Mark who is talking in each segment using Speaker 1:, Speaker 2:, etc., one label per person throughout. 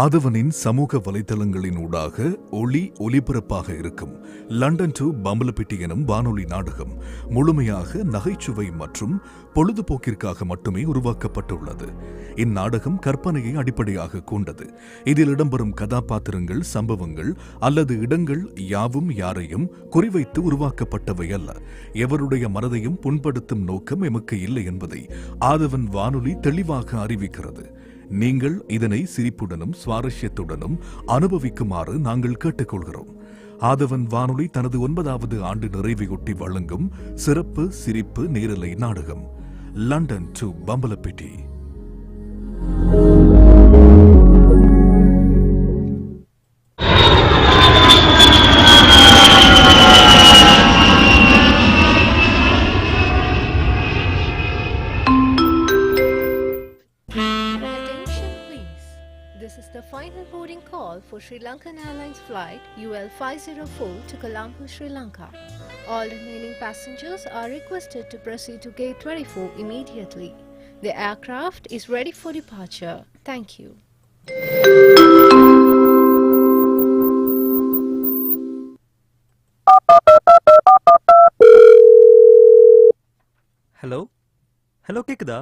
Speaker 1: ஆதவனின் சமூக வலைதளங்களின் ஊடாக ஒளி ஒலிபரப்பாக இருக்கும் லண்டன் டு பம்பலப்பிட்டி எனும் வானொலி நாடகம் முழுமையாக நகைச்சுவை மற்றும் பொழுதுபோக்கிற்காக மட்டுமே உருவாக்கப்பட்டுள்ளது. இந்நாடகம் கற்பனையை அடிப்படையாக கொண்டது. இதில் இடம்பெறும் கதாபாத்திரங்கள் சம்பவங்கள் அல்லது இடங்கள் யாவும் யாரையும் குறிவைத்து உருவாக்கப்பட்டவை அல்ல. எவருடைய மனதையும் புண்படுத்தும் நோக்கம் எமக்கு இல்லை என்பதை ஆதவன் வானொலி தெளிவாக அறிவிக்கிறது. நீங்கள் இதனை சிரிப்புடனும் சுவாரஸ்யத்துடனும் அனுபவிக்குமாறு நாங்கள் கேட்டுக்கொள்கிறோம். ஆதவன் வானொலி தனது ஒன்பதாவது ஆண்டு நிறைவையொட்டி வழங்கும் சிறப்பு சிரிப்பு நேரலை நாடகம்
Speaker 2: London to Bambalapitiya. Airlines flight UL 504 to Colombo, Sri Lanka. All remaining passengers are requested to proceed to gate 24 immediately. The aircraft is ready for departure. Thank you.
Speaker 3: Hello hello கேக்குதா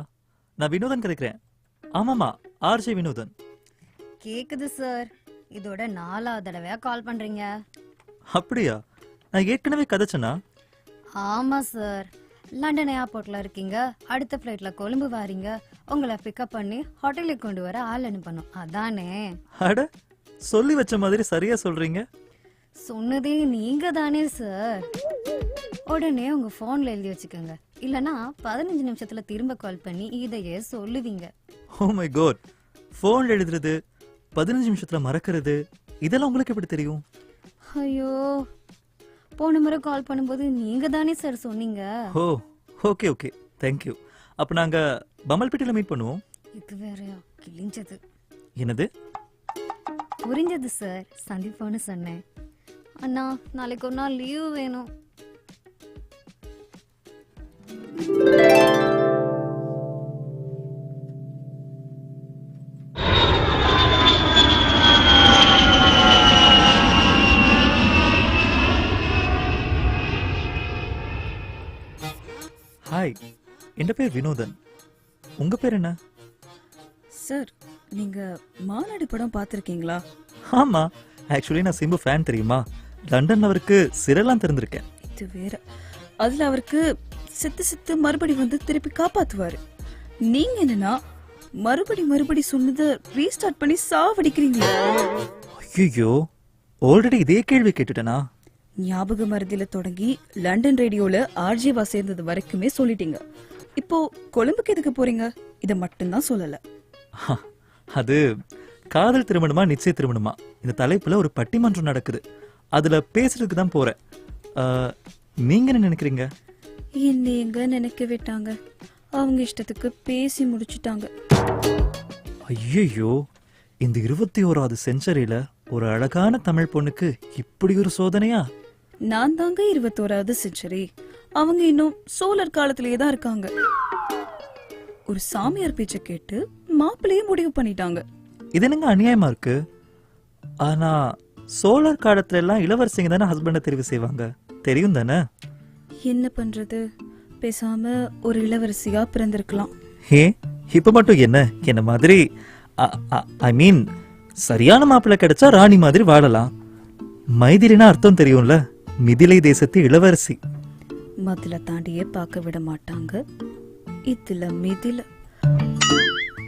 Speaker 3: நான் வினோதன் கிடைக்கிறேன் ஆமாமா ஆர்ஜே வினோதன்
Speaker 4: கேக்குது sir இதோட நாலாவது தடவையா கால் பண்றீங்க?
Speaker 3: அப்படியா? நான் ஏற்கனவே கதைச்சனா?
Speaker 4: ஆமா சார் லண்டன் ஏர்போர்ட்ல இருக்கீங்க. அடுத்த ஃப்ளைட்ல கொழும்பு வாரீங்க. உங்களை பிக்கப் பண்ணி ஹோட்டலுக்கு கொண்டு வர ஆள் அனுப்பணும். அதானே?
Speaker 3: அட சொல்லி வச்ச மாதிரி சரியா சொல்றீங்க.
Speaker 4: சொன்னதே நீங்க தானே சார் உடனே உங்க போன்ல எழுதி வச்சுக்கோங்க. இல்லனா பதினஞ்சு நிமிஷத்துல திரும்ப கால் பண்ணி இதையே சொல்லுவீங்க.
Speaker 3: ஓ மை காட் ஃபோன் எழுதுறது பதினஞ்சு நிமிஷத்துல மறக்கிறது இதெல்லாம் உங்களுக்கு எப்படி தெரியும்?
Speaker 4: ஐயோ போன முறை கால் பண்ணும்போது நீங்க தானே சார் சொன்னீங்க?
Speaker 3: ஓ ஓகே ஓகே தேங்க்யூ அப்போ நாங்க பமல்பேட்டையில் மீட் பண்ணுவோம்.
Speaker 4: இது வேறயா? கிழிஞ்சது.
Speaker 3: என்னது?
Speaker 4: புரிஞ்சது சார் சந்திப்போன்னு சொன்னேன். அண்ணா நாளைக்கு ஒரு நாள் லீவு வேணும்.
Speaker 3: என் பேர் வினோதன். உங்க பேர் என்ன?
Speaker 5: சார் நீங்க மாநாடு படம் பார்த்திருக்கீங்களா?
Speaker 3: ஆமா. ஆக்சுவலி நான் சிம்பு ஃபேன் தெரியுமா? லண்டன்ல அவருக்கு சிறலாம் திறந்திருக்கேன்
Speaker 5: இது வேற. அதுல அவருக்கு செத்து செத்து மறுபடி வந்து திருப்பி காப்பாத்துவாரு. நீங்க என்னன்னா மறுபடி மறுபடி சொன்னதை ரீஸ்டார்ட் பண்ணி சாவடிக்கிறீங்க.
Speaker 3: ஐயோ ஆல்ரெடி இதே கேள்வி கேட்டுட்டேனா?
Speaker 5: ஞாபக மருதியில தொடங்கி லண்டன் ரேடியோல ஆர்ஜிவா சேர்ந்தது வரைக்குமே சொல்லிட்டீங்க. இப்போ கொழும்புக்கு எதுக்கு போறீங்க? இத மட்டும்தான் சொல்லல.
Speaker 3: அது காதல் திருமணமா நிச்சய திருமணமா? இந்த தலைப்புல ஒரு பட்டிமன்றம் நடக்குது. அதுல பேசுறதுக்கு தான் போறேன். அஹ், நீங்க என்ன நினைக்கிறீங்க?
Speaker 5: என்ன எங்க நினைக்க விட்டாங்க? அவங்க இஷ்டத்துக்கு பேசி முடிச்சிட்டாங்க.
Speaker 3: ஐயோ இந்த இருபத்தி ஓராவது செஞ்சுரியில ஒரு அழகான தமிழ் பொண்ணுக்கு இப்படி ஒரு சோதனையா?
Speaker 5: நான் தாங்க இருபத்தோராவது செஞ்சுரி. அவங்க இன்னும் சோழர் காலத்திலேயே தான் இருக்காங்க. ஒரு சாமியார் பேச்ச கேட்டு மாப்பிள்ளையே முடிவு பண்ணிட்டாங்க.
Speaker 3: இது என்னங்க அநியாயமா இருக்கு? ஆனா சோழர் காலத்துல எல்லாம் இளவரசிங்க தானே ஹஸ்பண்டை தெரிவு செய்வாங்க? தெரியும் தானே?
Speaker 5: என்ன பண்றது? பேசாம ஒரு இளவரசியா பிறந்திருக்கலாம்.
Speaker 3: ஏ இப்ப மட்டும் என்ன? என்ன மாதிரி? ஐ மீன் சரியான மாப்பிள்ளை கிடைச்சா ராணி மாதிரி வாழலாம். மைதிலினா அர்த்தம் தெரியும்ல? மிதிலை தேசத்து இளவரசி.
Speaker 5: மதுல தாண்டியே பார்க்க விட மாட்டாங்க. இதுல மிதில.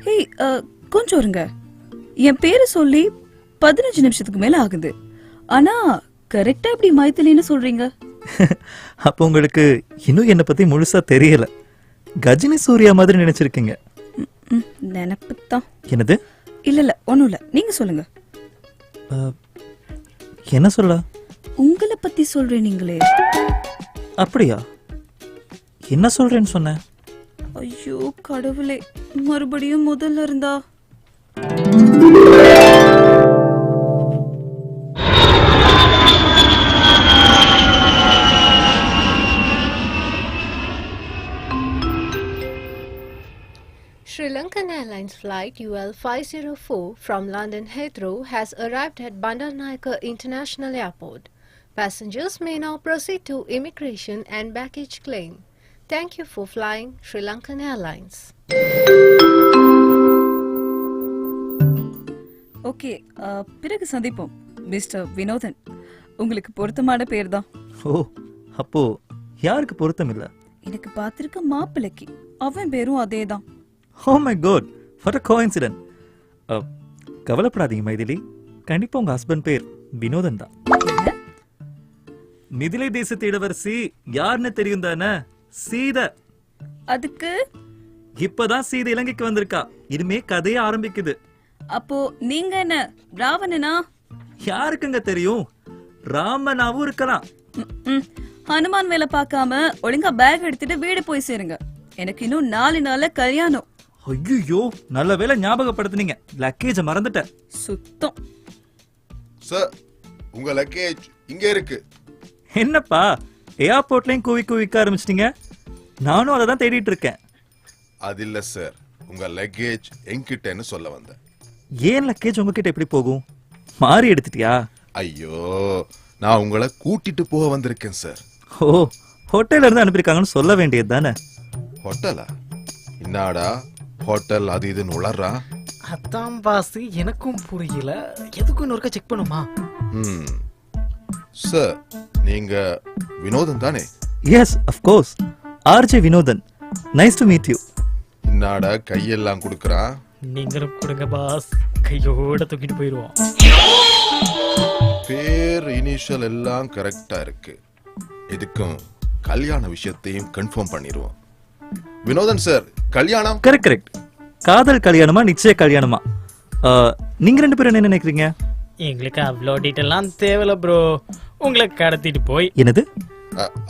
Speaker 5: ஹேய் கொஞ்சம் இருங்க. என் பேரை சொல்லி பதினஞ்சு நிமிஷத்துக்கு மேல ஆகுது. ஆனா கரெக்டா இப்படி மைத்திலின்னு சொல்றீங்க?
Speaker 3: அப்போ உங்களுக்கு இன்னும் என்னை பத்தி முழுசா தெரியல. கஜினி சூர்யா மாதிரி நினைச்சிருக்கீங்க.
Speaker 5: நினைப்பு தான்.
Speaker 3: என்னது?
Speaker 5: இல்ல இல்ல ஒண்ணும் இல்ல. நீங்க சொல்லுங்க.
Speaker 3: அஹ், என்ன சொல்ல?
Speaker 5: உங்களை பத்தி சொல்றேன் நீங்களே.
Speaker 3: அப்படியா என்ன சொல்றேன்னு சொன்னேன்
Speaker 5: ஐயோ கடவுளே மறுபடியும் முதல்ல இருந்தா
Speaker 2: Sri Lankan Airlines flight flight UL 504 from London Heathrow has arrived at Bandaranaike International Airport. Passengers may now proceed to immigration and baggage claim. Thank you for flying Sri Lankan Airlines.
Speaker 5: Okay பிறகு சந்திப்போம் mister Vinothan உங்களுக்கு பொருத்தமான பேர் தான்
Speaker 3: ஓ அப்போ யாருக்கு பொருத்தம் இல்ல?
Speaker 5: எனக்கு பார்த்திருக்க மாப்பிள்ளைக்கு அவன் பேரும் அதே தான்
Speaker 3: ஓ my god what a coincident கவலைப்படாதீங்க மைதிலி. கண்டிப்பா உங்க ஹஸ்பண்ட் பேர் வினோதன் தான். மிதிலை தேசத்து இளவரசி யாருன்னு தெரியும் தானே? சீதை.
Speaker 5: அதுக்கு?
Speaker 3: இப்பதான் சீதை இலங்கைக்கு வந்திருக்கா. இனிமே கதையே ஆரம்பிக்குது.
Speaker 5: அப்போ நீங்க என்ன ராவணனா?
Speaker 3: யாருக்குங்க தெரியும்? ராமனாவும் இருக்கலாம்.
Speaker 5: ம், ம். ஹனுமான் வேலை பார்க்காம ஒழுங்கா பேக் எடுத்துட்டு வீடு போய் சேருங்க. எனக்கு இன்னும் நாலு நாள்ல கல்யாணம்.
Speaker 3: ஐயோ நல்ல வேளை ஞாபகப்படுத்துனீங்க. லக்கேஜ மறந்துட்டேன்.
Speaker 5: சுத்தம்.
Speaker 6: சார் உங்க லக்கேஜ் இங்க இருக்கு.
Speaker 3: என்னப்பா? ஏர்போர்ட்லயும் கூவி கூவிக்க ஆரம்பிச்சிட்டீங்க. நானும் அதை தான் தேடிட்டு இருக்கேன்.
Speaker 6: அது இல்ல சார் உங்க லக்கேஜ் என்கிட்டன்னு சொல்ல வந்தேன்.
Speaker 3: ஏன் லக்கேஜ் உங்ககிட்ட எப்படி போகும்? மாறி எடுத்துட்டியா?
Speaker 6: ஐயோ நான் உங்களை கூட்டிட்டு போக வந்திருக்கேன் சார்
Speaker 3: ஓ ஹோட்டல்ல இருந்து அனுப்பியிருக்காங்கன்னு சொல்ல வேண்டியது தானே?
Speaker 6: ஹோட்டலா என்னடா ஹோட்டல் அது இதுன்னு உளறா?
Speaker 7: அதான் பாஸ் எனக்கும் புரியல. எதுக்கும் இன்னொருக்கா செக் பண்ணுமா?
Speaker 6: ம். சார் நீங்க வினோதம் தானே?
Speaker 3: Yes of course RJ Vinothan nice to meet you
Speaker 6: என்னடா கையெல்லாம் கொடுக்கறான்
Speaker 7: நீங்களும் கொடுங்க பாஸ் கையோட தூக்கிட்டு போயிடுவோம்
Speaker 6: பேர் இனிஷியல் எல்லாம் கரெக்டா இருக்கு. இதுக்கும் கல்யாண விஷயத்தையும் கன்ஃபார்ம் பண்ணிடுவோம் வினோதன் சார் கல்யாணம்?
Speaker 3: கரெக்ட் கரெக்ட் காதல் கல்யாணமா நிச்சய கல்யாணமா? நீங்க ரெண்டு பேரும் என்ன நினைக்கிறீங்க?
Speaker 7: எங்களுக்கு அவ்வளோ டீட்டெயிலாம் தேவையில்ல ப்ரோ உங்களை கடத்திட்டு போய்.
Speaker 3: என்னது?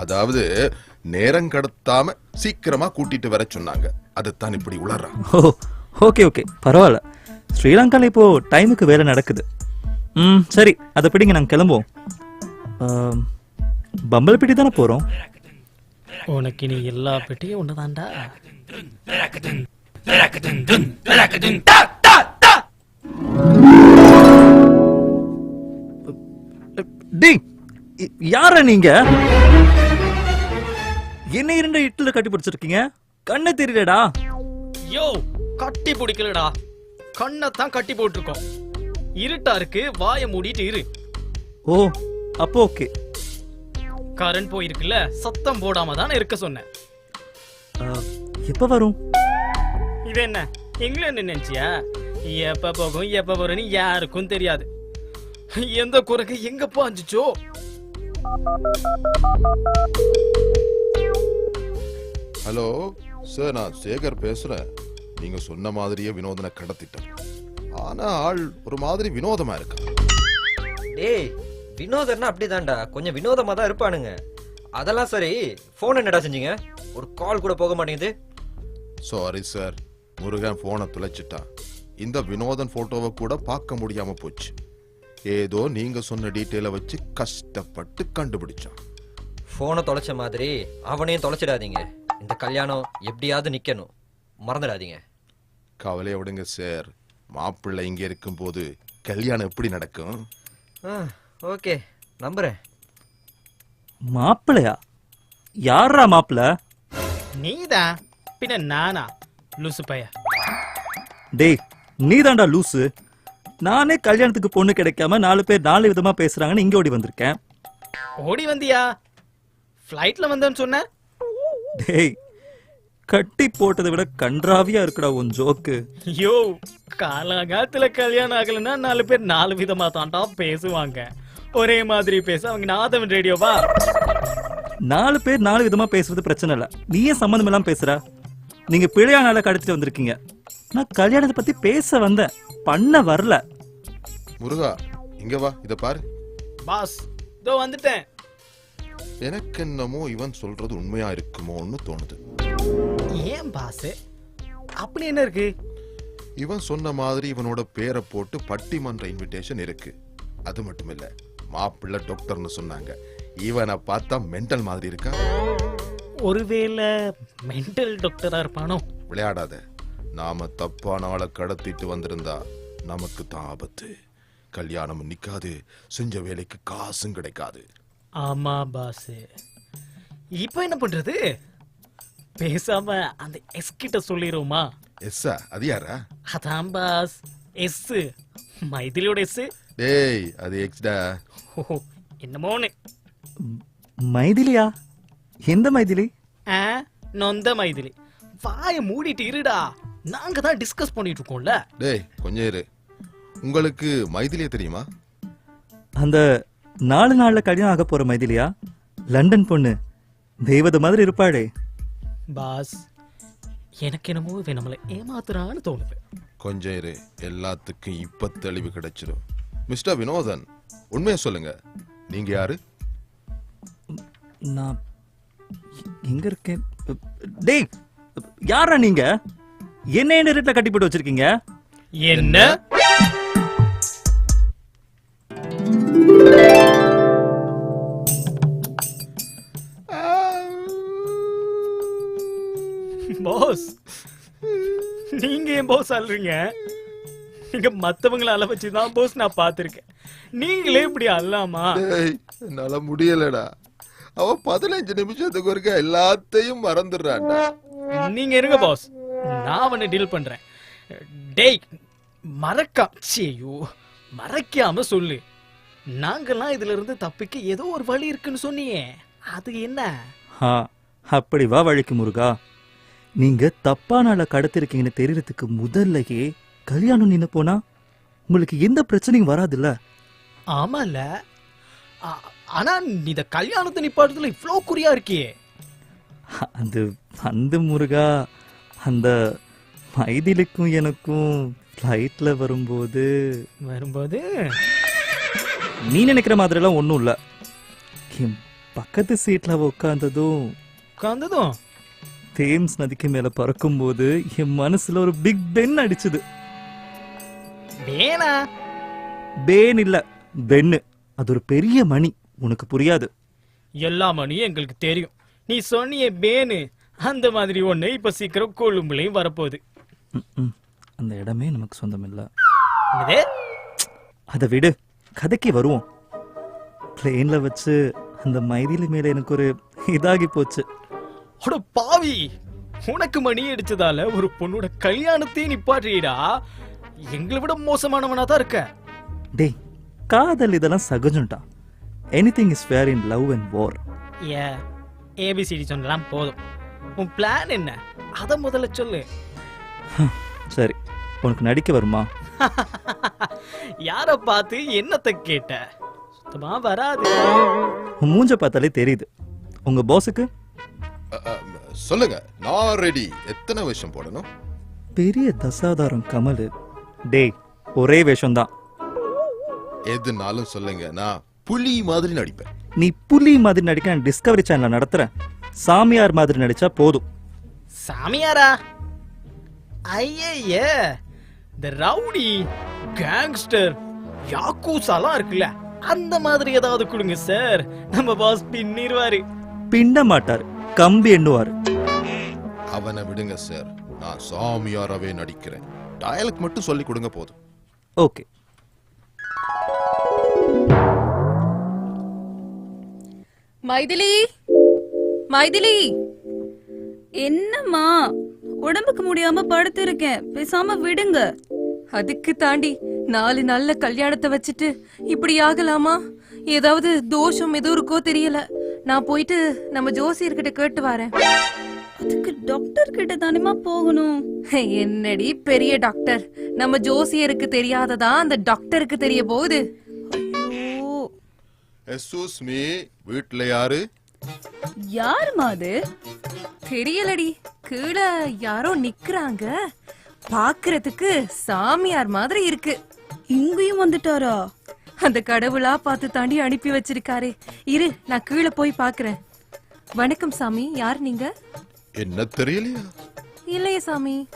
Speaker 6: அதாவது நேரம் கடத்தாம சீக்கிரமா கூட்டிட்டு வர சொன்னாங்க. அதுதான் இப்படி உளறான்
Speaker 3: ஓ ஓகே ஓகே. பரவாயில்ல. ஸ்ரீலங்கால இப்போ டைமுக்கு வேலை நடக்குது. ம் சரி அதை பிடிங்க நாங்கள் கிளம்புவோம். ஆம், பம்பலப்பிட்டி தானே போகிறோம்
Speaker 7: உனக்கு நீ எல்லா பெட்டியும் ஒண்ணுதான்டா.
Speaker 3: டேய் யார நீங்க? என்ன இரண்டு இட்டுல கட்டி பிடிச்சிருக்கீங்க? கண்ணு தெரியலடா
Speaker 7: யோ கட்டி பிடிக்கலடா. கண்ணை தான் கட்டி போட்டிருக்கோம். இருட்டா இருக்கு வாயை மூடிட்டு இரு.
Speaker 3: ஓ அப்போ ஓகே.
Speaker 7: கரண்ட் போயிருக்குல்ல சத்தம் போடாம தானே இருக்க சொன்னேன்.
Speaker 3: எப்போ வரும்?
Speaker 7: இது என்ன? இங்கிலாந்து நினைச்சியா? எப்ப போகும் எப்ப வரும்னு யாருக்கும் தெரியாது. எந்த குரங்கு எங்க பாஞ்சுச்சோ
Speaker 6: ஹலோ சார் நான் சேகர் பேசுறேன். நீங்க சொன்ன மாதிரியே வினோதனை கடத்திட்டேன். ஆனா ஆள் ஒரு மாதிரி வினோதமா இருக்கா.
Speaker 8: டேய் வினோதர்னா அப்படிதான்டா. கொஞ்சம் வினோதமா தான் இருப்பானுங்க. அதெல்லாம் சரி ஃபோன் என்னடா செஞ்சீங்க? ஒரு கால் கூட போக மாட்டேங்குது.
Speaker 6: சாரி சார் முருகன் போனை துளைச்சிட்டான் இந்த வினோதன் போட்டோவை கூட பார்க்க முடியாம போச்சு. ஏதோ நீங்க சொன்ன டீட்டெயிலை வச்சு கஷ்டப்பட்டு கண்டுபிடிச்சான்.
Speaker 8: ஃபோனை தொலைச்ச மாதிரி அவனையும் தொலைச்சிடாதீங்க. இந்த கல்யாணம் எப்படியாவது நிக்கணும். மறந்துடாதீங்க.
Speaker 6: கவலையை விடுங்க சார். மாப்பிள்ளை இங்க இருக்கும்போது கல்யாணம் எப்படி நடக்கும்?
Speaker 8: ஓகே. நம்புறேன்.
Speaker 3: மாப்பிள்ளையா? யாரா மாப்பிள்ள?
Speaker 7: நீதான் பின்ன நானா? லூசு பைய
Speaker 3: டேய் நீதான்டா லூசு. நானே கல்யாணத்துக்கு பொண்ணு கிடைக்காம நாலு பேர் நாலு விதமா பேசுறாங்கன்னு இங்க ஓடி வந்திருக்கேன்.
Speaker 7: ஓடி வந்தியா? ஃப்ளைட்ல வந்தேன்னு சொன்ன
Speaker 3: டேய் கட்டி போட்டதை விட கன்றாவியா இருக்குடா உன் ஜோக்கு.
Speaker 7: யோ காலகாலத்துல கல்யாணம் ஆகலைன்னா நாலு பேர் நாலு விதமா தான்டா பேசுவாங்க. ஒரே மாதிரி பேச அவங்க நாதவன் ரேடியோவா
Speaker 3: நாலு பேர் நாலு விதமா பேசுறது பிரச்சனை இல்ல. நீ ஏன் சம்மந்தம் இல்லாம பேசுற? நீங்க பிழையா நாள கடத்திட்டு வந்திருக்கீங்க. நான் கல்யாணத்தை பத்தி பேச வந்தேன். பண்ண வரல.
Speaker 6: முருகா இங்க வா இத பாரு.
Speaker 7: பாஸ் இதோ வந்துட்டேன்.
Speaker 6: எனக்கு என்னமோ இவன் சொல்றது உண்மையா இருக்குமோன்னு தோணுது.
Speaker 7: ஏன் பாஸ்? அப்படி என்ன இருக்கு?
Speaker 6: இவன் சொன்ன மாதிரி இவனோட பேரை போட்டு பட்டிமன்ற இன்விடேஷன் இருக்கு. அது மட்டும் இல்ல மாப்பிள்ளை டாக்டர்னு சொன்னாங்க. இவனை பார்த்தா மென்டல் மாதிரி இருக்கா?
Speaker 7: ஒருவேளை மென்டல் டாக்டரா இருப்பானோ?
Speaker 6: விளையாடாத. நாம தப்பான ஆளை கடத்திட்டு வந்திருந்தா நமக்கு தான் ஆபத்து. கல்யாணம் நிக்காது. செஞ்ச வேலைக்கு காசும் கிடைக்காது.
Speaker 7: ஆமா பாஸ் இப்போ என்ன பண்றது? பேசாம அந்த எஸ் கிட்ட சொல்லிடுவோமா
Speaker 6: எஸ்ஸா அது யாரா?
Speaker 7: அதான் பாஸ். எஸ் மைதிலியோட எஸ்
Speaker 6: டேய் அது எக்ஸ்டா
Speaker 7: ஓ என்னமோன்னு.
Speaker 3: மைதிலியா? எந்த மைதிலி?
Speaker 7: ஆ நொந்த மைதிலி. வாயை மூடிட்டு இருடா. நாங்க தான் டிஸ்கஸ் பண்ணிட்டு இருக்கோம்ல.
Speaker 6: டேய் கொஞ்சம் இரு. உங்களுக்கு மைதிலிய தெரியுமா?
Speaker 3: அந்த நாலு நாள்ல கல்யாணம் ஆக போற மைதிலியா? லண்டன் பொண்ணு. தெய்வத மாதிரி இருப்பாளே.
Speaker 7: பாஸ் எனக்கு என்னமோ இவன் நம்மளை ஏமாத்துறான்னு தோணுது.
Speaker 6: கொஞ்சம் இரு. எல்லாத்துக்கும் இப்ப தெளிவு கிடைச்சிடும் மிஸ்டர் வினோதன் உண்மையை சொல்லுங்க. நீங்க யாரு?
Speaker 3: நான் எங்க இருக்கேன்? டேய் யாரா நீங்க? என்ன என்ன ரேட்ல கட்டி போட்டு வச்சிருக்கீங்க?
Speaker 7: என்ன? பாஸ் நீங்க ஏன் பாஸ் அல்றீங்க நீங்க மத்தவங்கள அள வச்சு தான் பாஸ் நான் பார்த்திருக்கேன். நீங்களே இப்படி அல்லாமா?
Speaker 6: என்னால முடியலடா. அவ பதினஞ்சு நிமிஷத்துக்கு ஒருக்க எல்லாத்தையும் மறந்துடுறான்டா.
Speaker 7: நீங்க இருங்க பாஸ் நான் அவனை டீல் பண்றேன். டேய் மறக்கா ஐயோ. மறைக்காம சொல்லு. நாங்கெல்லாம் இதுல இருந்து தப்பிக்க ஏதோ ஒரு வழி இருக்குன்னு சொன்னியே. அது என்ன?
Speaker 3: அப்படி வா வழிக்கு முருகா. நீங்க தப்பான ஆளை கடத்திருக்கீங்கன்னு தெரியறதுக்கு முதல்லயே கல்யாணம் நின்னு போனா உங்களுக்கு எந்த பிரச்சனையும் வராதுல்ல?
Speaker 7: ஆமால ஆ- ஆனா நீ இந்த கல்யாணத்தை நிப்பாட்டத்துல இவ்ளோ குறியா இருக்கியே.
Speaker 3: அது அந்த முருகா அந்த மைதிலிக்கும் எனக்கும் ஃப்ளைட்ல வரும்போது.
Speaker 7: வரும்போது?
Speaker 3: நீ நினைக்கிற மாதிரிலாம் ஒன்றும் இல்லை. என் பக்கத்து சீட்ல அவ உட்காந்ததும்
Speaker 7: உட்காந்ததும்
Speaker 3: தேம்ஸ் நதிக்கு மேல பறக்கும்போது என் மனசுல ஒரு பிக் பென் அடிச்சுது.
Speaker 7: வேணா
Speaker 3: பேன் இல்ல பென்னு அது ஒரு பெரிய மணி. உனக்கு புரியாது.
Speaker 7: எல்லா மணியும் எங்களுக்கு தெரியும். நீ சொன்னியே பேனு அந்த மாதிரி ஒண்ணு இப்ப சீக்கிரம் கொழும்புலையும் வரப்போகுது.
Speaker 3: ம்ம். அந்த இடமே நமக்கு சொந்தம் இல்ல
Speaker 7: என்னது?
Speaker 3: அதை விடு கதைக்கு வருவோம். பிளேன்ல வச்சு அந்த மைதிலி மேல எனக்கு ஒரு இதாகி போச்சு.
Speaker 7: அட பாவி உனக்கு மணி அடிச்சதால ஒரு பொண்ணோட கல்யாணத்தையும் நிப்பாட்டிடா எங்களை விட மோசமானவனா தான் இருக்க.
Speaker 3: டேய் காதல் இதெல்லாம் சகஜம்டா. Anything is fair in love and war
Speaker 7: A ABCD சொன்னலாம் போதும். உன் பிளான் என்ன? அத முதல்ல சொல்லு.
Speaker 3: சரி. உனக்கு நடிக்க வருமா?
Speaker 7: யார பார்த்து என்னத்தை கேட்ட? சுத்தமா வராது.
Speaker 3: உன் மூஞ்ச பார்த்தாலே தெரியுது. உங்க பாஸுக்கு
Speaker 6: சொல்லுங்க. நான் ரெடி எத்தனை விஷயம் போடணும்?
Speaker 3: பெரிய தசாதாரம் கமல். டேய் ஒரே வேஷம்தான்.
Speaker 6: எதுனாலும் சொல்லுங்க. நான் புலி மாதிரி நடிப்பேன்.
Speaker 3: நீ புலி மாதிரி நடிக்க நான் டிஸ்கவரி சேனல்ல நடத்துறேன். சாமியார் மாதிரி நடிச்சா போதும்.
Speaker 7: சாமியாரா? ஐயே இந்த ரவுடி கேங்ஸ்டர் யாக்கூசாலாம் இருக்குல்ல அந்த மாதிரி ஏதாவது கொடுங்க சார். நம்ம பாஸ் பின்னிருவாரு.
Speaker 3: பின்ன மாட்டார் கம்பி எண்ணுவார்.
Speaker 6: அவனை விடுங்க சார். நான் சாமியாராவே நடிக்கிறேன். டயலுக்கு மட்டும் சொல்லி கொடுங்க போதும்.
Speaker 3: ஓகே
Speaker 5: மைதிலி? மைதிலி? என்னம்மா? உடம்புக்கு முடியாம படுத்திருக்கேன். பேசாம விடுங்க.
Speaker 9: அதுக்கு தாண்டி நாலு நல்ல கல்யாணத்தை வச்சுட்டு இப்படி ஆகலாமா? ஏதாவது தோஷம் எதுவும் இருக்கோ தெரியல. நான் போயிட்டு நம்ம ஜோசியர்கிட்ட கேட்டு வரேன்.
Speaker 5: அதுக்கு டாக்டர் கிட்ட தானேமா போகணும்?
Speaker 9: என்னடி பெரிய டாக்டர் நம்ம ஜோசியருக்கு தெரியாததா அந்த டாக்டருக்கு தெரிய போகுது?
Speaker 6: எஸ்ஸூஸ் மீ வீட்ல யாரு?
Speaker 5: யாருமா அது?
Speaker 9: தெரியலடி. கீழே யாரோ நிக்கிறாங்க. பாக்குறதுக்கு சாமியார் மாதிரி இருக்கு.
Speaker 5: இங்கேயும் வந்துட்டாரா?
Speaker 9: அந்த கடவுளா பார்த்து தாண்டி அனுப்பி வச்சிருக்காரே. இரு நான் கீழே போய் பாக்குறேன். வணக்கம் சாமி யார் நீங்க?
Speaker 6: என்ன தெரியலையா?
Speaker 9: இல்லையே சாமி.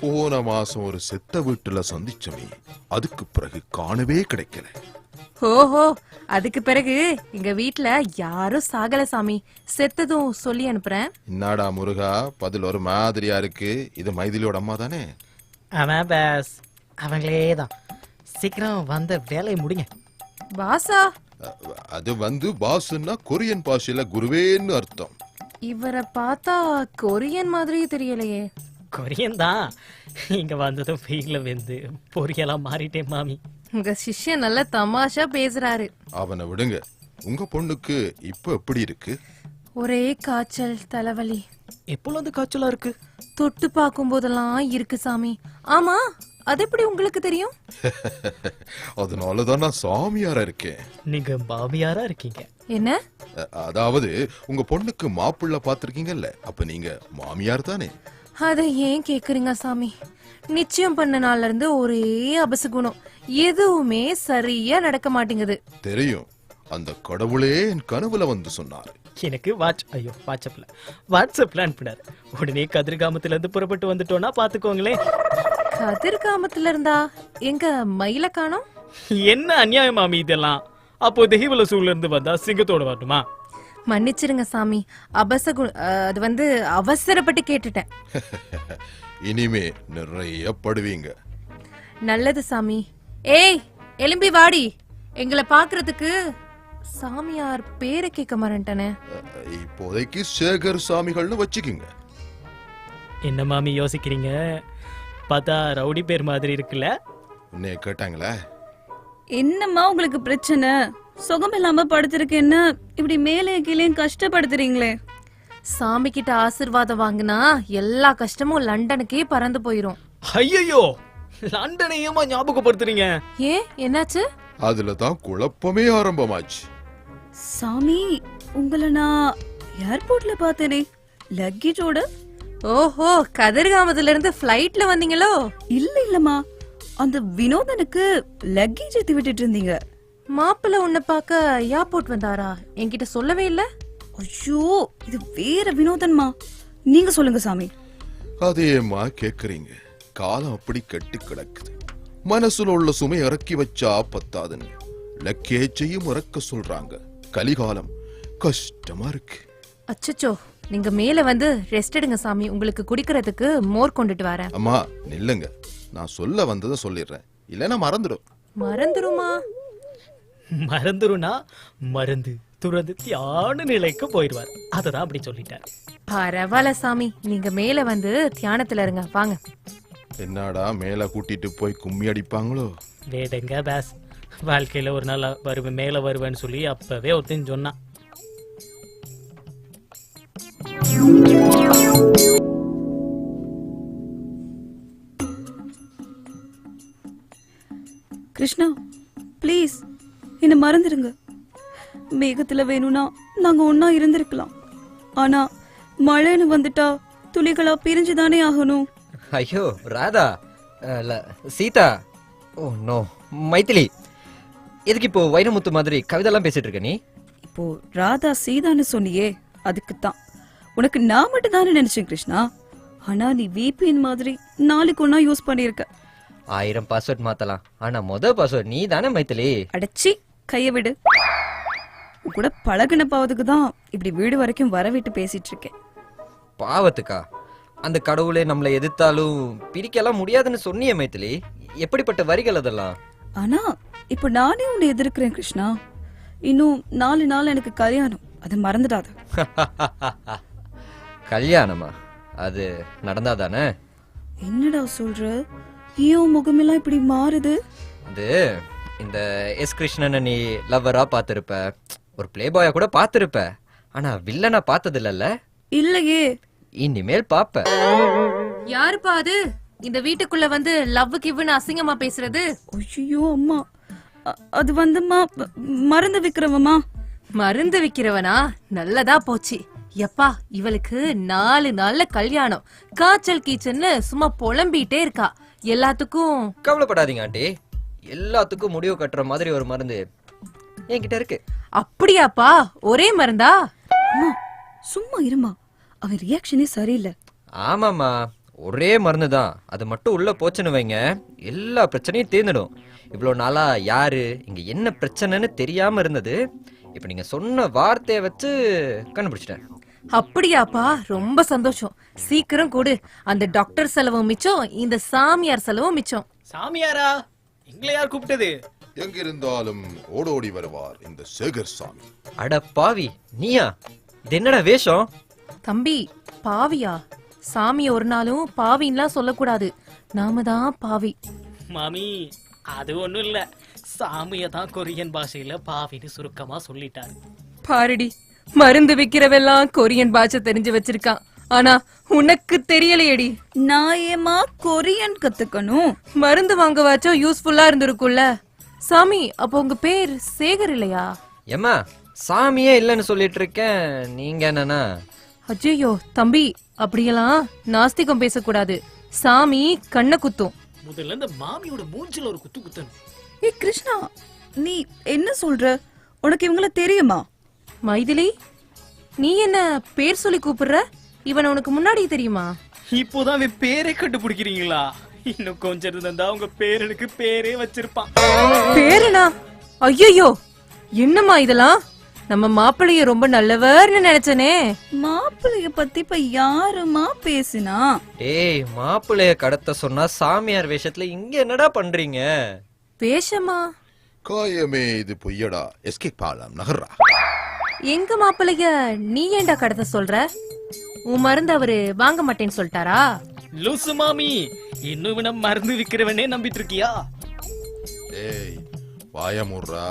Speaker 6: போன மாசம் ஒரு செத்த வீட்டுல சந்திச்சமே அதுக்கு பிறகு காணவே கிடைக்கல.
Speaker 9: ஓஹோ அதுக்கு பிறகு எங்க வீட்ல யாரும் சாகல சாமி. செத்ததும் சொல்லி அனுப்புறேன்.
Speaker 6: என்னடா முருகா பதில் ஒரு மாதிரியா இருக்கு. இது மைதிலியோட அம்மா தானே?
Speaker 7: அவன் பேஸ். அவங்களே தான் சீக்கிரம் வந்த வேலையை முடிங்க.
Speaker 9: பாசா?
Speaker 6: அது வந்து பாசுன்னா கொரியன் பாஷையில குருவேன்னு அர்த்தம்.
Speaker 9: இவரை பார்த்தா கொரியன் மாதிரி தெரியலையே.
Speaker 7: கொரியன் தான். இங்க வந்ததும் வெயில வெந்து பொரியலா மாறிட்டேன் மாமி.
Speaker 9: உங்க சிஷ்யன் நல்ல தமாஷா பேசுறாரு.
Speaker 6: அவனை விடுங்க. உங்க பொண்ணுக்கு இப்ப எப்படி இருக்கு?
Speaker 9: ஒரே காய்ச்சல் தலைவலி.
Speaker 7: எப்போல வந்து காய்ச்சலா இருக்கு?
Speaker 9: தொட்டு பார்க்கும் போதெல்லாம் இருக்கு சாமி. ஆமா அது எப்படி உங்களுக்கு தெரியும்?
Speaker 6: அதனாலதான் நான் சாமியாரா இருக்கேன்.
Speaker 7: நீங்க மாமியாரா இருக்கீங்க.
Speaker 9: என்ன?
Speaker 6: அ- அதாவது உங்க பொண்ணுக்கு மாப்பிள்ளை பாத்திருக்கீங்கல்ல அப்ப நீங்க மாமியார் தானே?
Speaker 9: அத ஏன் கேக்குறீங்க சாமி? நிச்சயம் பண்ண நாள்ல இருந்து ஒரே அபசகுணம். எதுவுமே சரியா நடக்க மாட்டேங்குது.
Speaker 6: தெரியும். அந்த கடவுளே என் கனவுல வந்து சொன்னார்.
Speaker 7: எனக்கு வாட்ச் ஐயோ வாட்ஸ்அப்ல வாட்ஸ்அப்ல அனுப்பினார். உடனே கதிர்காமத்துல இருந்து புறப்பட்டு வந்துட்டோம்னா பாத்துக்கோங்களேன்.
Speaker 9: கதிர்காமத்துல இருந்தா எங்க மயில காணோம்?
Speaker 7: என்ன அநியாயம் மாமி இதெல்லாம்? அப்போ தெய்வல சூழ்ல இருந்து வந்தா சிங்கத்தோட வரணுமா
Speaker 9: மன்னிச்சிருங்க சாமி. அபசகு அஹ், அது வந்து அவசரப்பட்டு கேட்டுட்டேன்.
Speaker 6: இனிமே நிறைய படுவீங்க.
Speaker 9: நல்லது சாமி. ஏய் எலும்பி வாடி. எங்களை பாக்குறதுக்கு சாமியார் பேரை கேட்க மாறேன்ட்டானே.
Speaker 6: இப்போதைக்கு சேகர் சாமிகள்னு வச்சுக்கிங்க.
Speaker 7: என்ன மாமி யோசிக்கிறீங்க? பார்த்தா ரவுடி பேர் மாதிரி இருக்குல்ல?
Speaker 6: உன்னைய கேட்டாங்களே?
Speaker 5: என்னம்மா உங்களுக்கு பிரச்சனை? சுகம் இல்லாம படுத்திருக்கேன்னு இப்படி மேலே கீழே கஷ்டப்படுத்துறீங்களே.
Speaker 9: சாமி கிட்ட ஆசிர்வாதம் வாங்கினா எல்லா கஷ்டமும் லண்டனுக்கே பறந்து போயிரும்.
Speaker 7: ஐயோ லண்டனையுமா ஞாபகப்படுத்துறீங்க?
Speaker 9: ஏன் என்னாச்சு?
Speaker 6: அதுல தான் குழப்பமே ஆரம்பமாச்சு.
Speaker 5: சாமி உங்களை நான் ஏர்போர்ட்ல பார்த்தேனே. லக்கேஜோட
Speaker 9: ஓஹோ கதிர்காமத்துல இருந்து ஃபிளைட்ல வந்தீங்களோ?
Speaker 5: இல்ல இல்லம்மா. அந்த வினோதனுக்கு லக்கேஜ் ஏத்தி விட்டுட்டு இருந்தீங்க.
Speaker 9: மாப்பிள்ள உன்னை பார்க்க ஏர்போர்ட் வந்தாரா? என்கிட்ட சொல்லவே இல்ல.
Speaker 5: ஐயோ இது வேற வினோதன்மா. நீங்க சொல்லுங்க சாமி.
Speaker 6: அதேமா கேக்குறீங்க. காலம் அப்படி கெட்டு கிடக்குது. மனசுல உள்ள சுமை இறக்கி வச்சா பத்தாதுன்னு. லக்கேஜையும் இறக்க சொல்றாங்க. கலிகாலம் கஷ்டமா இருக்கு.
Speaker 9: அச்சச்சோ நீங்க மேல வந்து ரெஸ்ட் எடுங்க சாமி. உங்களுக்கு குடிக்கிறதுக்கு மோர் கொண்டுட்டு வரேன்.
Speaker 6: அம்மா நில்லுங்க. நான் சொல்ல வந்ததை சொல்லிடுறேன். இல்லைன்னா மறந்துடும்.
Speaker 9: மறந்துருமா?
Speaker 7: மறந்துருனா மருந்து துறந்து தியான நிலைக்கு போயிடுவார். அததான் அப்படி சொல்லிட்டார்
Speaker 9: பரவாயில்ல சாமி. நீங்க மேல வந்து தியானத்துல இருங்க. வாங்க.
Speaker 6: என்னடா மேல கூட்டிட்டு போய் கும்மி அடிப்பாங்களோ?
Speaker 7: வேதங்க பேஸ். வாழ்க்கையில ஒரு நாள் வருவேன் மேல வருவேன்னு சொல்லி அப்பவே ஒருத்தன் சொன்னான்.
Speaker 5: கிருஷ்ணா ப்ளீஸ் என்ன மறந்துடுங்க. மேகத்துல வேணும்னா நாங்க ஒன்னா இருந்திருக்கலாம். ஆனா மழைன்னு வந்துட்டா துளிகளா பிரிஞ்சுதானே ஆகணும்.
Speaker 8: ஐயோ ராதா இல்ல சீதா. Oh no Maithili. எதுக்கு இப்போ வைரமுத்து மாதிரி கவிதைலாம் பேசிட்டு இருக்க நீ?
Speaker 5: இப்போ ராதா சீதான்னு சொன்னியே அதுக்கு தான் உனக்கு நான் மட்டும் தானே நினைச்சேன் கிருஷ்ணா? ஆனா நீ விபிஎன் மாதிரி நாளைக்கு ஒன்னா யூஸ் பண்ணிருக்க
Speaker 8: ஆயிரம் பாஸ்வேர்ட் மாத்தலாம். ஆனா மொத பாஸ்வேர்ட் நீ தானே மைத்திலி
Speaker 5: அடச்சி கைய விடு. கூட பழகின பாவத்துக்கு தான் இப்படி வீடு வரைக்கும் வரவிட்டு பேசிட்டு இருக்கேன்.
Speaker 8: பாவத்துக்கா? அந்த கடவுளே நம்மளை எதிர்த்தாலும் பிரிக்கலாம் முடியாதுன்னு சொன்னியே மைத்திலி எப்படிப்பட்ட வரிகள் அதெல்லாம்?
Speaker 5: ஆனா இப்ப நானே உன்னை எதிர்க்கிறேன் கிருஷ்ணா. இன்னும் நாலு நாள் எனக்கு கல்யாணம். அதை மறந்துடாத.
Speaker 8: கல்யாணமா? அது நடந்தாதானே?
Speaker 5: என்னடா சொல்ற? ஏன் முகமெல்லாம் இப்படி மாறுது?
Speaker 8: அது இந்த எஸ் கிருஷ்ணனை நீ லவ்வரா பார்த்திருப்ப. ஒரு பிளே பாயா கூட பார்த்திருப்ப. ஆனா வில்லனா பார்த்தது இல்லல்ல
Speaker 5: இல்லையே.
Speaker 8: இனிமேல் பாப்ப
Speaker 9: யாருப்பா அது? இந்த வீட்டுக்குள்ள வந்து லவ் கிவ்னு அசிங்கமா பேசுறது?
Speaker 5: ஐயோ அம்மா. அது வந்தும்மா ம- மறந்து விக்ரமம்மா
Speaker 9: மருந்து விக்கிறவனா? நல்லதா போச்சு. எப்பா இவளுக்கு நாலு நாள்ல கல்யாணம். காய்ச்சல் கீச்சல்னு சும்மா புலம்பிட்டே இருக்கா. எல்லாத்துக்கும்
Speaker 8: கவலைப்படாதீங்க ஆண்டி. எல்லாத்துக்கும் முடிவு கட்டுற மாதிரி ஒரு மருந்து என்கிட்ட இருக்கு.
Speaker 9: அப்படியாப்பா? ஒரே மருந்தா?
Speaker 5: அம்மா சும்மா இருமா. அவன் ரியாக்ஷனே சரியில்லை.
Speaker 8: ஆமாம்மா. ஒரே மருந்து தான் அது மட்டும் உள்ள போச்சுன்னு வைங்க. எல்லா பிரச்சனையும் தீர்ந்துடும். இவ்வளோ நாளா யாரு இங்க என்ன பிரச்சனைன்னு தெரியாம இருந்தது. இப்போ நீங்க சொன்ன வார்த்தையை வச்சு கண்டுபிடிச்சிட்டேன்.
Speaker 9: அப்படியாப்பா ரொம்ப சந்தோஷம். சீக்கிரம் கொடு. அந்த டாக்டர் செலவும் மிச்சம் இந்த சாமியார் செலவும் மிச்சம்.
Speaker 7: சாமியாரா? எங்களை யார் கூப்பிட்டது?
Speaker 6: எங்கிருந்தாலும் ஓடோடி வருவார் இந்த சேகர் சாமி.
Speaker 8: அட பாவி நீயா? இது என்னடா வேஷம்?
Speaker 9: தம்பி பாவியா? சாமி ஒரு நாளும் பாவின்லாம் சொல்லக்கூடாது. நாம தான் பாவி.
Speaker 7: மாமி அது ஒண்ணும் இல்ல. சாமிய தான் கொரியன் பாஷையில பாவின்னு சுருக்கமா சொல்லிட்டாரு.
Speaker 9: பாருடி மருந்து விக்கிறவெல்லாம் கொரியன் பாஷை தெரிஞ்சு வச்சிருக்கான். ஆனா உனக்கு தெரியலையேடி.
Speaker 5: நான் ஏமா கொரியன் கத்துக்கணும்?
Speaker 9: மருந்து வாங்க வாச்சும் யூஸ்ஃபுல்லா இருந்திருக்கும்ல. சாமி அப்போ உங்க பேர் சேகர் இல்லையா?
Speaker 8: ஏம்மா சாமியே இல்லைன்னு சொல்லிட்டு இருக்கேன். நீங்க என்னன்னா
Speaker 9: அஜய்யோ தம்பி அப்படியெல்லாம் நாஸ்திகம் பேசக்கூடாது. சாமி கண்ணை குத்தும்.
Speaker 7: முதல்ல இந்த மாமியோட மூஞ்சில ஒரு குத்து குத்தணும்.
Speaker 5: ஏ கிருஷ்ணா நீ என்ன சொல்ற? உனக்கு இவங்கள தெரியுமா?
Speaker 9: மைதிலி நீ என்ன பேர் சொல்லி கூப்பிடுற? இவன் உனக்கு முன்னாடி தெரியுமா?
Speaker 7: இப்போதான் இவன் பேரே கண்டுபிடிக்கிறீங்களா? இன்னும் கொஞ்சம் இருந்தா உங்க பேரனுக்கு பேரே வச்சிருப்பான்.
Speaker 9: பேருனா? ஐயோ என்னம்மா இதெல்லாம்? நம்ம மாப்பிள்ளைய ரொம்ப நல்லவர்னு நினைச்சனே.
Speaker 5: மாப்பிள்ளைய பத்தி இப்ப யாருமா பேசினா?
Speaker 8: டேய் மாப்பிள்ளைய கடத்த சொன்னா சாமியார் வேஷத்துல இங்க என்னடா பண்றீங்க?
Speaker 9: வேஷமா?
Speaker 6: காயமே இது பொய்யடா. எஸ்கேப் ஆலாம் நகர்றா.
Speaker 9: எங்க மாப்பிள்ளைய நீ ஏன்டா கடத்த சொல்ற? உன் மருந்து அவரு வாங்க மாட்டேன்னு சொல்லிட்டாரா?
Speaker 7: லூசு மாமி இன்னும் மருந்து விக்கிறவனே நம்பிட்டு இருக்கியா?
Speaker 6: ஏய் வாய மூடுறா.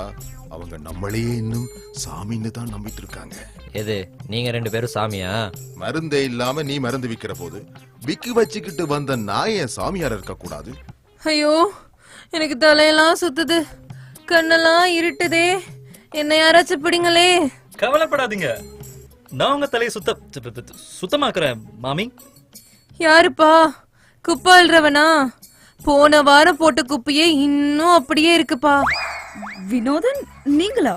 Speaker 6: அவங்க நம்மளையே இன்னும் சாமின்னு தான் நம்பிட்டு இருக்காங்க
Speaker 8: எது நீங்க ரெண்டு பேரும் சாமியா?
Speaker 6: மருந்தே இல்லாம நீ மருந்து விக்கிற போது விக்கு வச்சுக்கிட்டு வந்த நான் ஏன் சாமியார் இருக்க கூடாது
Speaker 9: ஐயோ எனக்கு தலையெல்லாம் சுத்துது. கண்ணெல்லாம் இருட்டுதே. என்ன யாராச்சும் பிடிங்களே.
Speaker 3: கவலைப்படாதீங்க. நான் உங்க தலையை சுத்த சுத்தமாக்குறேன் மாமி.
Speaker 9: யாருப்பா? குப்பை அள்ளுறவனா? போன வாரம் போட்ட குப்பையே இன்னும் அப்படியே இருக்குப்பா.
Speaker 5: வினோதன் நீங்களா?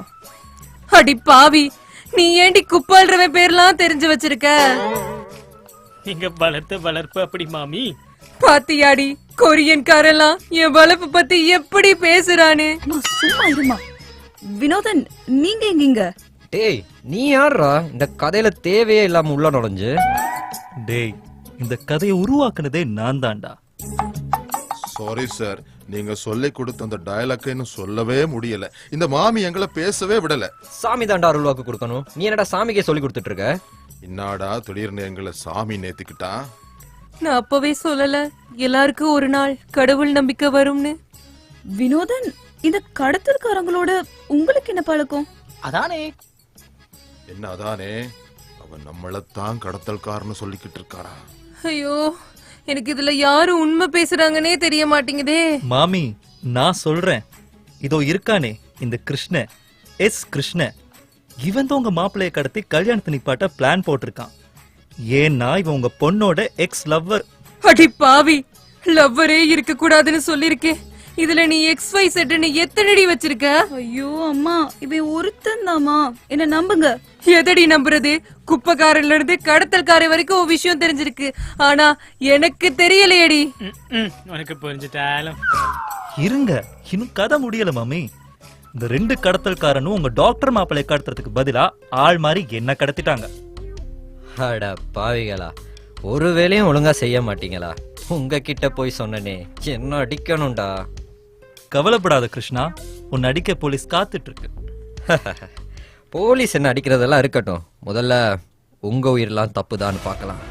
Speaker 9: அடி பாவி நீ ஏண்டி குப்பை அள்ளுறவன் பேர்லாம் தெரிஞ்சு வச்சிருக்க?
Speaker 7: நீங்க வளர்த்த வளர்ப்பு அப்படி மாமி.
Speaker 9: பாத்தியாடி கொரியன்காரெல்லாம் என் வளர்ப்பு பத்தி எப்படி பேசுறானு
Speaker 5: சும்மா இருமா. வினோதன் நீங்க எங்கீங்க?
Speaker 8: டேய் நீ யார்ரா இந்த கதையில தேவையே இல்லாம உள்ள நுழைஞ்சு.
Speaker 3: டேய் இந்த கதையை உருவாக்குனதே நான் தான்டா
Speaker 6: சாரி சார் நீங்க சொல்லி கொடுத்த அந்த டயலாக் இன்னும் சொல்லவே முடியல. இந்த மாமி எங்களை பேசவே விடல.
Speaker 8: சாமி தாண்டா அருள்வாக்கு கொடுக்கணும். நீ என்னடா சாமிக்கே சொல்லி கொடுத்துட்டு இருக்க
Speaker 6: இன்னாடா திடீர்னு எங்களை சாமி நேத்துக்கிட்டா?
Speaker 9: நான் அப்பவே சொல்லல. எல்லாருக்கும் ஒரு நாள் கடவுள் நம்பிக்கை வரும்னு.
Speaker 5: வினோதன் இந்த கடத்தல்காரங்களோட உங்களுக்கு என்ன பழக்கம்?
Speaker 7: அதானே.
Speaker 6: என்ன அதானே? அவன் நம்மளைத்தான் கடத்தல்காரன்னு சொல்லிக்கிட்டு இருக்காரா?
Speaker 9: ஐயோ எனக்கு இதுல யாரு உண்மை பேசுறாங்கன்னே தெரிய மாட்டேங்குதே.
Speaker 3: மாமி நான் சொல்றேன். இதோ இருக்கானே இந்த கிருஷ்ண எஸ் கிருஷ்ண. இவன் தான் உங்க மாப்பிள்ளைய கடத்தி கல்யாணத்தை நிப்பாட்ட பிளான் போட்டிருக்கான். ஏன்னா இவன் உங்க பொண்ணோட எக்ஸ் லவ்வர்
Speaker 9: அடி பாவி லவ்வரே இருக்க கூடாதுன்னு சொல்லிருக்கேன் இதுல நீ எக்ஸ் ஒய் செட்னு எத்தனடி வச்சிருக்க?
Speaker 5: ஐயோ அம்மா இவன் ஒருத்தன் தாமா என்ன நம்புங்க.
Speaker 9: எதடி நம்புறது? குப்பைக்காரன்ல இருந்து கடத்தல்கார வரைக்கும் ஒரு விஷயம் தெரிஞ்சிருக்கு. ஆனா எனக்கு தெரியலையேடி.
Speaker 7: உனக்கு புரிஞ்சுட்டாலும்.
Speaker 3: இருங்க இன்னும் கதை முடியல மாமி. இந்த ரெண்டு கடத்தல்காரனும் உங்க டாக்டர் மாப்பிள்ளைய கடத்துறதுக்கு பதிலா ஆள் மாதிரி என்ன கடத்திட்டாங்க.
Speaker 8: அட பாவிகளா ஒரு வேலையும் ஒழுங்கா செய்ய மாட்டீங்களா? உங்ககிட்ட போய் சொன்னனே என்ன அடிக்கணும்டா?
Speaker 3: கவலைப்படாத கிருஷ்ணா உன்னை அடிக்க போலீஸ் காத்துட்டு இருக்கு
Speaker 8: போலீஸ் என்ன அடிக்கிறதெல்லாம் இருக்கட்டும். முதல்ல உங்க உயிரெல்லாம் தப்புதான்னு பார்க்கலாம்.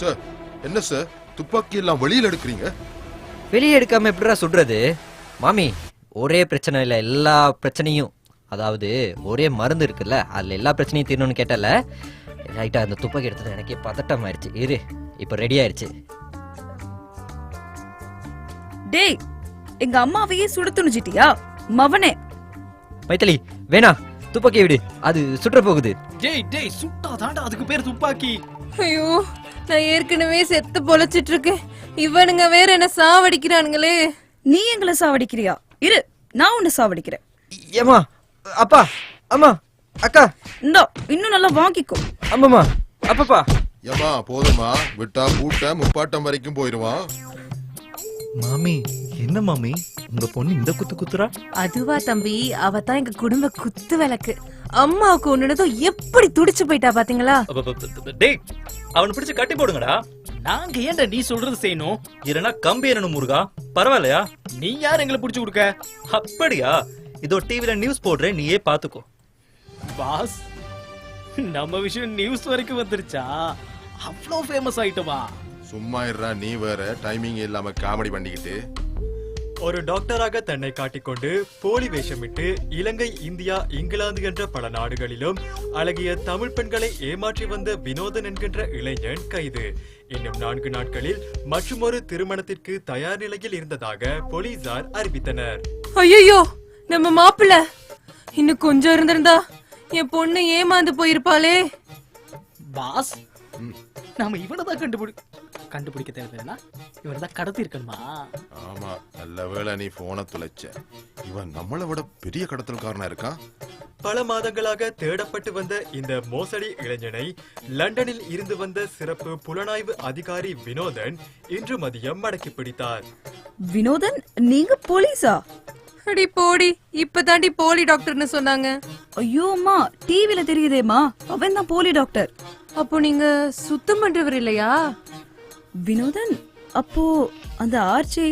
Speaker 6: சார் என்ன சார்? துப்பாக்கி எல்லாம் வெளியில எடுக்கிறீங்க?
Speaker 8: வெளியே எடுக்காம எப்படிடா சுடுறது மாமி ஒரே பிரச்சனை இல்லை எல்லா பிரச்சனையும் அதாவது ஒரே மருந்து இருக்குல்ல அதுல எல்லா பிரச்சனையும் தீரணும்னு கேட்டல. ரைட்டா அந்த துப்பாக்கி எடுத்தது எனக்கே பதட்டம் ஆயிடுச்சு இரு இப்போ ரெடி ஆயிடுச்சு
Speaker 5: டேய் எங்க அம்மாவையே சுட துணிச்சிட்டியா மவனே.
Speaker 8: மைத்தலி வேணா துப்பாக்கியை விடு. அது சுற்ற போகுது.
Speaker 7: டேய் டேய் சுட்டா தாண்டா அதுக்கு பேர் துப்பாக்கி.
Speaker 9: ஐயோ நான் ஏற்கனவே செத்து பொழைச்சிட்டு இருக்கேன் இவனுங்க வேற என்ன சாவடிக்கிறானுங்களே.
Speaker 5: நீ எங்களை சாவடிக்கிறியா? இரு நான் உன்னை சாவடிக்கிறேன்.
Speaker 8: ஏமா அப்பா அம்மா அக்கா.
Speaker 5: இந்தா இன்னும் நல்லா வாங்கிக்கோ.
Speaker 8: அம்மம்மா அப்பப்பா.
Speaker 6: ஏமா போதுமா விட்டா பூட்ட முப்பாட்டம் வரைக்கும் போயிருவான்.
Speaker 3: மாமி என்ன மாமி? உங்க பொண்ணு இந்த குத்து குத்துறா?
Speaker 9: அதுவா தம்பி அவ தான் எங்க குடும்ப குத்து விளக்கு. அம்மாவுக்கு ஒண்ணுனதும் எப்படி துடிச்சு போயிட்டா பாத்தீங்களா?
Speaker 3: டேய் அவனை பிடிச்சு கட்டி போடுங்கடா.
Speaker 7: நாங்க ஏன்டா நீ சொல்றது செய்யணும்?
Speaker 3: இல்லைன்னா கம்பி என்னணும் முருகா பரவாயில்லையா?
Speaker 7: நீ யார் எங்களை புடிச்சு கொடுக்க?
Speaker 3: அப்படியா? இதோ டிவில நியூஸ் போடுறேன் நீயே பாத்துக்கோ.
Speaker 7: பாஸ் நம்ம விஷயம் நியூஸ் வரைக்கும் வந்துருச்சா? அவ்வளோ ஃபேமஸ் ஆயிட்டவா
Speaker 6: சும்மா இருடா நீ வேற. டைமிங் இல்லாம காமெடி பண்ணிக்கிட்டு.
Speaker 10: ஒரு டாக்டராக தன்னை காட்டிக்கொண்டு போலி வேஷமிட்டு இலங்கை இந்தியா இங்கிலாந்து என்ற பல நாடுகளிலும் அழகிய தமிழ் பெண்களை ஏமாற்றி வந்த வினோதன் என்கின்ற இளைஞன் கைது. இன்னும் நான்கு நாட்களில் மற்றுமொரு திருமணத்திற்கு தயார் நிலையில் இருந்ததாக போலீசார் அறிவித்தனர்.
Speaker 9: ஐயோ நம்ம மாப்பிள்ள. இன்னும் கொஞ்சம் இருந்திருந்தா என் பொண்ணு ஏமாந்து போயிருப்பாளே.
Speaker 7: பாஸ் நாம இவனை தான் கண்டுபிடி கண்டுபிடிக்க தேவையில்லைன்னா இவனை தான் கடத்தி இருக்கணுமா
Speaker 6: ஆமா நல்ல வேளை நீ போனை துளைச்ச. இவன் நம்மளை விட பெரிய கடத்தல்காரனா இருக்கான்
Speaker 10: பல மாதங்களாக தேடப்பட்டு வந்த இந்த மோசடி இளைஞனை லண்டனில் இருந்து வந்த சிறப்பு புலனாய்வு அதிகாரி வினோதன் இன்று மதியம் மடக்கி பிடித்தார்.
Speaker 5: வினோதன் நீங்க போலீஸா?
Speaker 9: அடி போடி இப்பதாண்டி போலி டாக்டர்னு சொன்னாங்க.
Speaker 5: ஐயோ அம்மா டிவில தெரியுதேம்மா. அவன் தான் போலி டாக்டர்.
Speaker 9: அப்போ நீங்க சுத்தம் பண்றவர் இல்லையா?
Speaker 5: வினோதன் அப்போ அந்த ஆர்ச்சே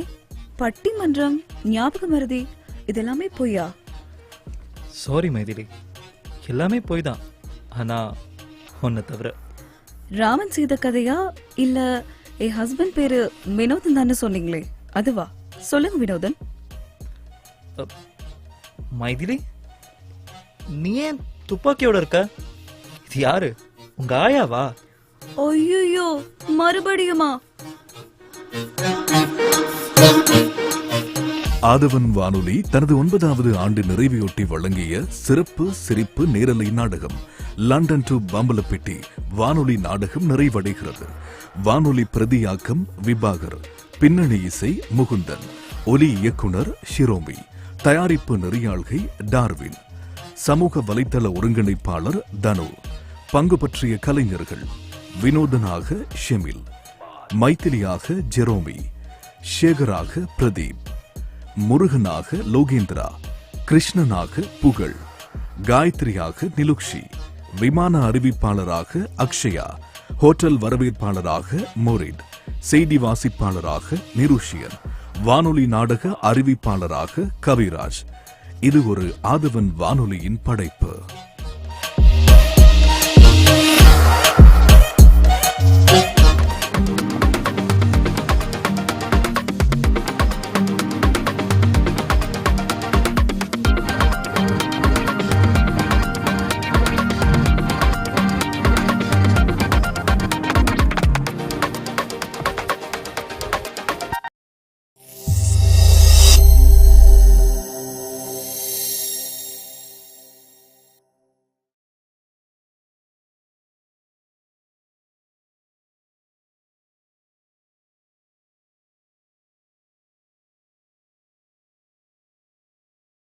Speaker 5: பட்டிமன்றம் ஞாபக மருதி இதெல்லாமே பொய்யா?
Speaker 3: சாரி மைதிலி எல்லாமே போய் தான் ஆனா ஒன்ன தவிர.
Speaker 5: ராமன் செய்த கதையா? இல்ல என் ஹஸ்பண்ட் பேரு வினோதன் தானே சொன்னீங்களே. அதுவா? சொல்லுங்க வினோதன்.
Speaker 3: மைதிலி நீ ஏன் துப்பாக்கியோட இருக்க? இது யாரு? உங்க ஆயாவா?
Speaker 5: ஐயோ மறுபடியுமா?
Speaker 1: ஆதவன் வானொலி தனது ஒன்பதாவது ஆண்டு நிறைவையொட்டி வழங்கிய சிறப்பு சிரிப்பு நேரலை நாடகம் லண்டன் டு பம்பலப்பட்டி வானொலி நாடகம் நிறைவடைகிறது. வானொலி பிரதியாக்கம் விபாகர் பின்னணி இசை முகுந்தன் ஒலி இயக்குனர் ஷிரோமி தயாரிப்பு நெறியாள்கை டார்வின் சமூக வலைத்தள ஒருங்கிணைப்பாளர் தனு பங்கு பற்றிய கலைஞர்கள் வினோதனாக ஷெமில் மைத்திலியாக ஜெரோமி சேகராக பிரதீப் முருகனாக லோகேந்திரா கிருஷ்ணனாக புகழ் காயத்ரியாக நிலுக்ஷி விமான அறிவிப்பாளராக அக்ஷயா ஹோட்டல் வரவேற்பாளராக மோரிட் செய்தி வாசிப்பாளராக நிருஷியன் வானொலி நாடக அறிவிப்பாளராக கவிராஜ். இது ஒரு ஆதவன் வானொலியின் படைப்பு.